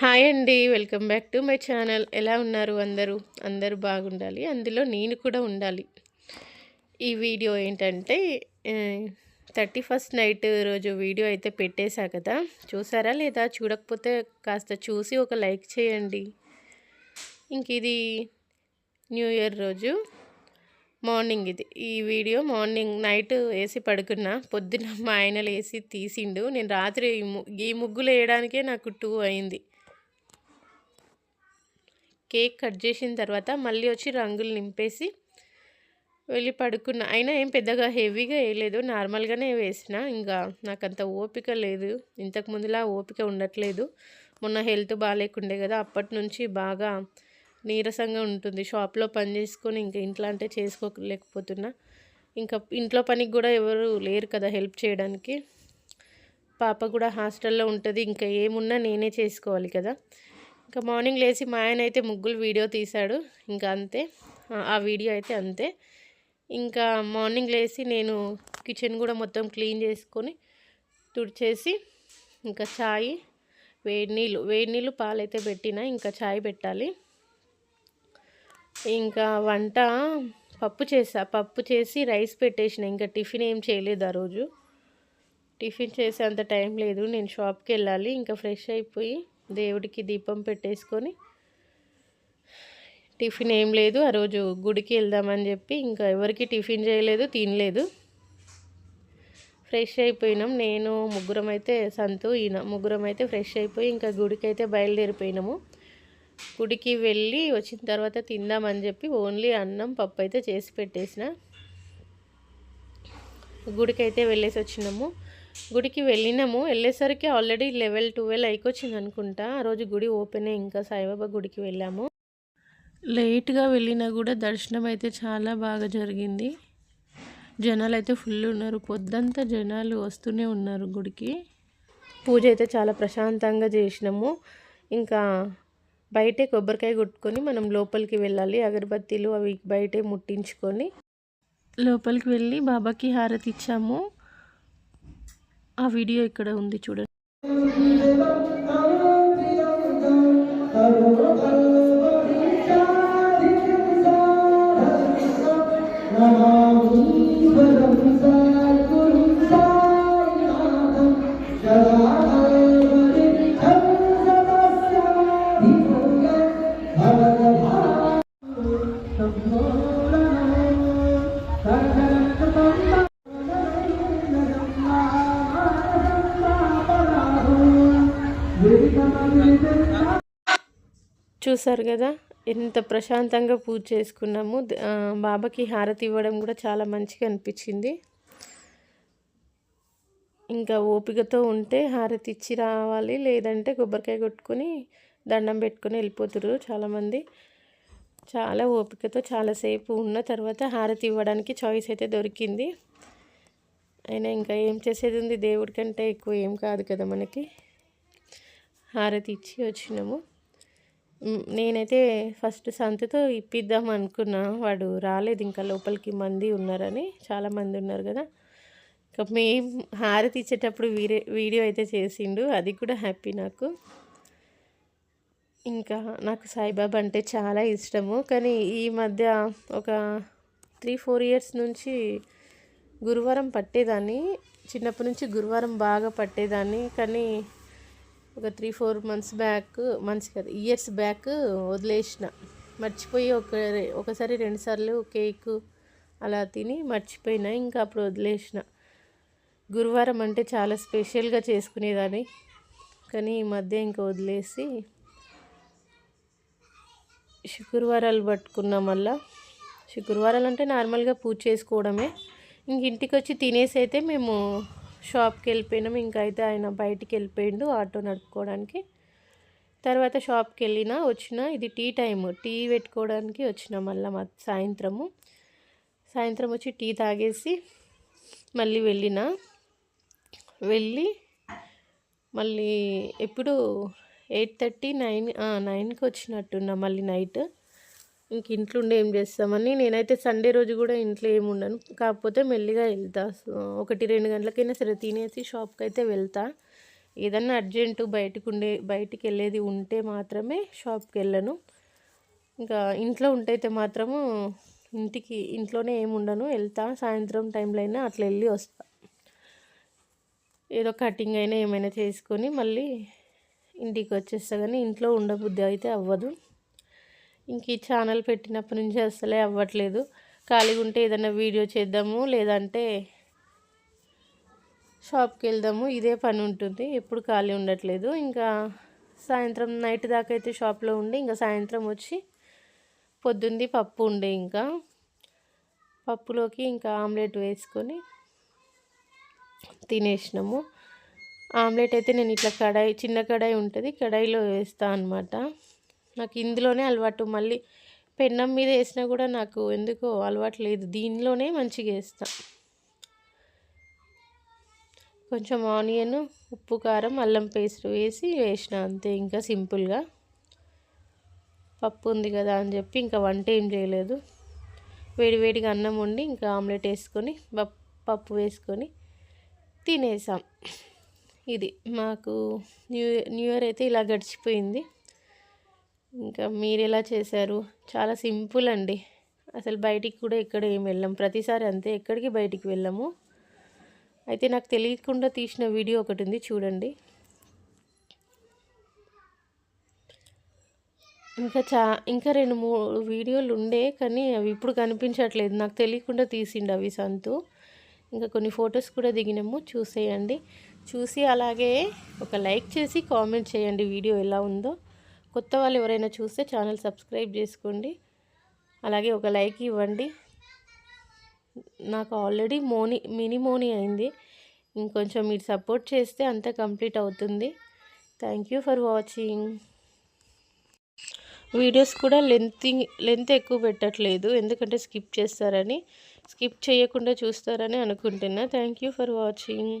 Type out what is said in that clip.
Hi అండి welcome back to my channel. ఎలా ఉన్నారు అందరూ? అందరూ బాగుండాలి. అందులో నేను కూడా ఉండాలి. ఈ వీడియో ఏంటంటే థర్టీ ఫస్ట్ నైట్ రోజు వీడియో అయితే పెట్టేశా కదా. చూసారా లేదా? చూడకపోతే కాస్త చూసి ఒక లైక్ చేయండి. ఇంక ఇది న్యూ ఇయర్ రోజు మార్నింగ్ ఇది. ఈ వీడియో మార్నింగ్ నైట్ వేసి పడుకున్నా పొద్దున్న మా ఆయన లేసి తీసిండు. నేను రాత్రి ఈ ఈ ముగ్గులు వేయడానికే నాకు టూ అయింది. కేక్ కట్ చేసిన తర్వాత మళ్ళీ వచ్చి రంగులు నింపేసి వెళ్ళి పడుకున్నా. అయినా ఏం పెద్దగా హెవీగా వేయలేదు నార్మల్గానే వేసిన. ఇంకా నాకు అంత ఓపిక లేదు. ఇంతకు ముందులా ఓపిక ఉండట్లేదు. మొన్న హెల్త్ బాగాలేకుండే కదా. అప్పటి నుంచి బాగా నీరసంగా ఉంటుంది. షాప్లో పని చేసుకొని ఇంకా ఇంట్లో అంటే చేసుకోలేకపోతున్నా. ఇంకా ఇంట్లో పనికి కూడా ఎవరు లేరు కదా హెల్ప్ చేయడానికి. పాప కూడా హాస్టల్లో ఉంటుంది. ఇంకా ఏమున్నా నేనే చేసుకోవాలి కదా. ఇంకా మార్నింగ్ లేచి మా ఆయన అయితే ముగ్గులు వీడియో తీశాడు. ఇంకా అంతే. ఆ- వీడియో అయితే అంతే. ఇంకా మార్నింగ్ లేచి నేను కిచెన్ కూడా మొత్తం క్లీన్ చేసుకొని తుడిచేసి ఇంకా చాయ్ వేడి నీళ్ళు వేడి నీళ్ళు పాలైతే పెట్టిన ఇంకా చాయ్ పెట్టాలి. ఇంకా వంట పప్పు చేసా. పప్పు చేసి రైస్ పెట్టేసిన. ఇంకా టిఫిన్ ఏం చేయలేదు ఆ రోజు. టిఫిన్ చేసే అంత టైం లేదు. నేను షాప్కి వెళ్ళాలి. ఇంకా ఫ్రెష్ అయిపోయి దేవుడికి దీపం పెట్టేసుకొని టిఫిన్ ఏం లేదు. ఆ రోజు గుడికి వెళ్దామని చెప్పి ఇంకా ఎవరికి టిఫిన్ చేయలేదు తినలేదు. ఫ్రెష్ అయిపోయినాం. నేను ముగ్గురం అయితే సంతు ఈయన ముగ్గురం అయితే ఫ్రెష్ అయిపోయి ఇంకా గుడికి అయితే బయలుదేరిపోయినాము. గుడికి వెళ్ళి వచ్చిన తర్వాత తిందామని చెప్పి ఓన్లీ అన్నం పప్పు అయితే చేసి పెట్టేసిన. గుడికి అయితే వెళ్ళేసి వచ్చినాము. గుడికి వెళ్ళినాము. వెళ్ళేసరికి ఆల్రెడీ లెవెల్ ట్వెల్వ్ అయికొచ్చింది అనుకుంటా. ఆ రోజు గుడి ఓపెనే ఇంకా సాయిబాబా గుడికి వెళ్ళాము. లేట్గా వెళ్ళినా కూడా దర్శనం అయితే చాలా బాగా జరిగింది. జనాలు అయితే ఫుల్ ఉన్నారు. పొద్దంతా జనాలు వస్తూనే ఉన్నారు గుడికి. పూజ అయితే చాలా ప్రశాంతంగా చేసినాము. ఇంకా బయటే కొబ్బరికాయ కొట్టుకొని మనం లోపలికి వెళ్ళాలి. అగరబత్తీలు అవి బయటే ముట్టించుకొని. లోపలికి వెళ్ళి బాబాకి హారతి ఇచ్చాము. ఆ వీడియో ఇక్కడ ఉంది చూడండి. చూసారు కదా ఎంత ప్రశాంతంగా పూజ చేసుకున్నాము. బాబాకి హారతి ఇవ్వడం కూడా చాలా మంచిగా అనిపించింది. ఇంకా ఓపికతో ఉంటే హారతి ఇచ్చి రావాలి లేదంటే కొబ్బరికాయ కొట్టుకొని దండం పెట్టుకొని వెళ్ళిపోతురు చాలామంది. చాలా ఓపికతో చాలాసేపు ఉన్న తర్వాత హారతి ఇవ్వడానికి చాయిస్ అయితే దొరికింది. అయినా ఇంకా ఏం చేసేది ఉంది దేవుడి కంటే ఎక్కువ ఏం కాదు కదా మనకి. హారతి ఇచ్చి వచ్చినాము. నేనైతే ఫస్ట్ సంతతో ఇప్పిద్దాం అనుకున్నా. వాడు రాలేదు ఇంకా లోపలికి మంది ఉన్నారని. చాలామంది ఉన్నారు కదా. ఇంకా మేము హారతి ఇచ్చేటప్పుడు వీడియో వీడియో అయితే చేసిండు. అది కూడా హ్యాపీ నాకు. ఇంకా నాకు సాయిబాబా అంటే చాలా ఇష్టము. కానీ ఈ మధ్య ఒక త్రీ ఫోర్ ఇయర్స్ నుంచి గురువారం పట్టేదాన్ని. చిన్నప్పటి నుంచి గురువారం బాగా పట్టేదాన్ని. కానీ ఒక three four months back months కాదు ఇయర్స్ బ్యాక్ వదిలేసిన. మర్చిపోయి ఒక ఒకసారి రెండుసార్లు కేక్ అలా తిని మర్చిపోయినా ఇంకా అప్పుడు వదిలేసిన. గురువారం అంటే చాలా స్పెషల్గా చేసుకునేదాన్ని. కానీ ఈ మధ్య ఇంకా వదిలేసి శుక్రవారాలు పట్టుకున్నాం మళ్ళా. శుక్రవారాలు అంటే నార్మల్గా పూజ చేసుకోవడమే. ఇంక ఇంటికి వచ్చి తినేసి అయితే మేము షాప్కి వెళ్ళిపోయినాం. ఇంకా అయితే ఆయన బయటికి వెళ్ళిపోయిండు ఆటో నడుపుకోవడానికి. తర్వాత షాప్కి వెళ్ళిన వచ్చిన ఇది టీ టైం టీ పెట్టుకోవడానికి వచ్చిన మళ్ళీ మా సాయంత్రము. సాయంత్రం వచ్చి టీ తాగేసి మళ్ళీ వెళ్ళిన. వెళ్ళి మళ్ళీ ఎప్పుడు ఎయిట్ థర్టీ నైన్ నైన్కి వచ్చినట్టున్నా మళ్ళీ నైట్. ఇంక ఇంట్లో ఉండే ఏం చేస్తామని నేనైతే సండే రోజు కూడా ఇంట్లో ఏమి ఉండను. కాకపోతే మెల్లిగా వెళ్తా. ఒకటి రెండు గంటలకైనా సరే తినేసి షాప్కి అయితే వెళ్తా. ఏదన్నా అర్జెంటు బయటకు ఉండే బయటికి వెళ్ళేది ఉంటే మాత్రమే షాప్కి వెళ్ళను. ఇంకా ఇంట్లో ఉంటైతే మాత్రము ఇంటికి ఇంట్లోనే ఏమి ఉండను. వెళ్తా సాయంత్రం టైంలో అయినా అట్లా వెళ్ళి వస్తా. ఏదో కటింగ్ అయినా ఏమైనా చేసుకొని మళ్ళీ ఇంటికి వచ్చేస్తా. కానీ ఇంట్లో ఉండబుద్ధి అయితే అవ్వదు. ఇంక ఈ ఛానల్ పెట్టినప్పటి నుంచి అసలే అవ్వట్లేదు. ఖాళీగా ఉంటే ఏదైనా వీడియో చేద్దాము లేదంటే షాప్కి వెళ్దాము ఇదే పని ఉంటుంది. ఎప్పుడు ఖాళీ ఉండట్లేదు. ఇంకా సాయంత్రం నైట్ దాకా అయితే షాప్లో ఉండి ఇంకా సాయంత్రం వచ్చి పొద్దుంది పప్పు ఉండే ఇంకా. పప్పులోకి ఇంకా ఆమ్లెట్ వేసుకొని తినేసినాము. ఆమ్లెట్ అయితే నేను ఇట్లా కడాయి చిన్న కడాయి ఉంటుంది కడాయిలో వేస్తాను అనమాట నాకు ఇందులోనే అలవాటు. మళ్ళీ పెన్నం మీద వేసినా కూడా నాకు ఎందుకో అలవాటు లేదు. దీనిలోనే మంచిగా వేస్తాను కొంచెం ఆనియన్ ఉప్పు కారం అల్లం పేస్ట్ వేసి వేసిన అంతే. ఇంకా సింపుల్గా. పప్పు ఉంది కదా అని చెప్పి ఇంకా వంట ఏం చేయలేదు. వేడివేడిగా అన్నం వండి ఇంకా ఆమ్లెట్ వేసుకొని పప్పు వేసుకొని తినేసాం. ఇది మాకు న్యూ న్యూ ఇయర్ అయితే ఇలా గడిచిపోయింది. ఇంకా మీరు ఎలా చేశారు? చాలా సింపుల్ అండి. అసలు బయటికి కూడా ఎక్కడ ఏం వెళ్ళాం. ప్రతిసారి అంతే ఎక్కడికి బయటికి వెళ్ళాము? అయితే నాకు తెలియకుండా తీసిన వీడియో ఒకటి ఉంది చూడండి. ఇంకా చా ఇంకా రెండు మూడు వీడియోలు ఉండే కానీ అవి ఇప్పుడు కనిపించట్లేదు. నాకు తెలియకుండా తీసిండు అవి సంతు. ఇంకా కొన్ని ఫొటోస్ కూడా దిగినాము చూసేయండి. చూసి అలాగే ఒక లైక్ చేసి కామెంట్ చేయండి వీడియో ఎలా ఉందో. కొత్త వాళ్ళు ఎవరైనా చూస్తే ఛానల్ సబ్స్క్రైబ్ చేసుకోండి. అలాగే ఒక లైక్ ఇవ్వండి. నాకు ఆల్రెడీ మోని మినీ మోని అయింది. ఇంకొంచెం మీరు సపోర్ట్ చేస్తే అంతా కంప్లీట్ అవుతుంది. Thank you for watching. Videos కూడా లెంత్ లెంత్ ఎక్కువ పెట్టట్లేదు. ఎందుకంటే స్కిప్ చేస్తారని స్కిప్ చేయకుండా చూస్తారని అనుకుంటున్నా. Thank you for watching.